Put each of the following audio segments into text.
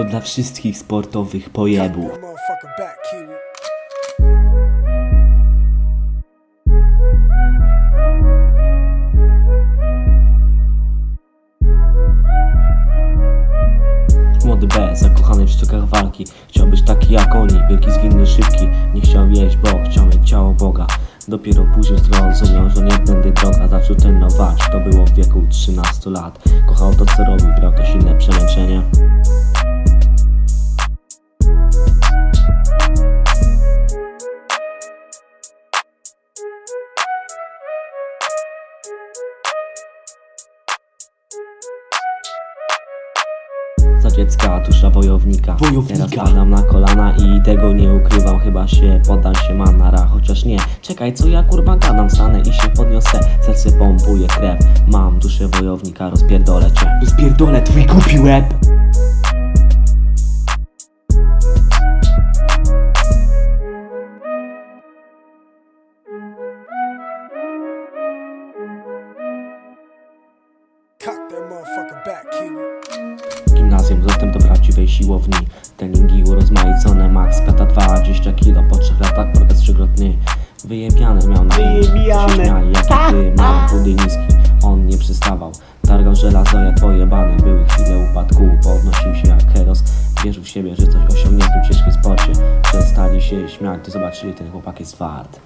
to dla wszystkich sportowych pojebów. Młody B, zakochany w sztukach walki. Chciał być taki jak oni, wielki, zwinny, szybki. Nie chciał jeść, bo chciał mieć ciało Boga. Dopiero później zrozumiał, że nie tędy droga. Zaczął trenować, to było w wieku 13 lat. Kochał to co robił, grał to silne przemęczenie Za dziecka dusza wojownika. Wojownika. Teraz padam na kolana i tego nie ukrywam Chyba się poddam się manara Chociaż nie, czekaj co ja kurwa gadam Stanę i się podniosę, serce pompuje krew Mam duszę wojownika, rozpierdolę cię Rozpierdolę twój głupi łeb! Gimnazjum, zatem do prawdziwej siłowni. Treningi urozmaicone, max kata 20 kilo Po trzech latach progres trzykrotny. Wyjebiane miał na nim Wyjebiane. Się śmiali jaki ty, mały, chudy, niski. On nie przystawał, targał żelazo jak pojebany. Były chwile upadku, podnosił się jak heros. Wierzył w siebie, że coś osiągnie w tym ciężkim sporcie. Przestali się śmiać, gdy zobaczyli ten chłopak jest wart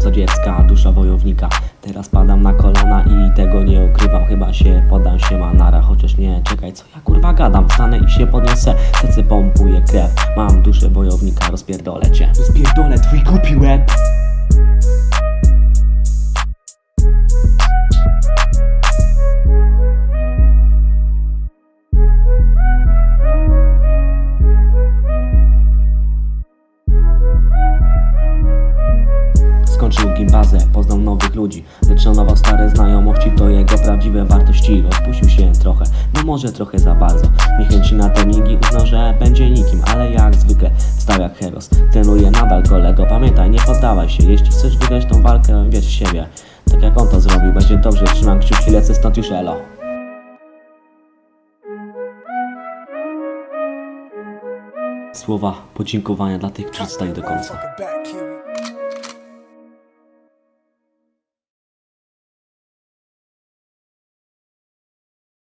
Za dziecka, dusza wojownika. Teraz padam na kolana i tego nie ukrywam. Chyba się podam się manara Chociaż nie, czekaj co ja kurwa gadam? Stanę i się podniosę, serce pompuje krew. Mam duszę wojownika, rozpierdolę cię. Rozpierdolę twój głupi łeb! Skończył gimbazę, poznał nowych ludzi. Lecz szanował stare znajomości, to jego prawdziwe wartości. Rozpuścił się trochę, no może trochę za bardzo. Niechęci na treningi uznał, że będzie nikim Ale jak zwykle, stał jak heros Trenuje nadal kolego, pamiętaj, nie poddawaj się. Jeśli chcesz wygrać tą walkę, wierz w siebie. Tak jak on to zrobił, będzie dobrze. Trzymam kciuki, lecę stąd już elo. Słowa podziękowania dla tych, którzy stali do końca.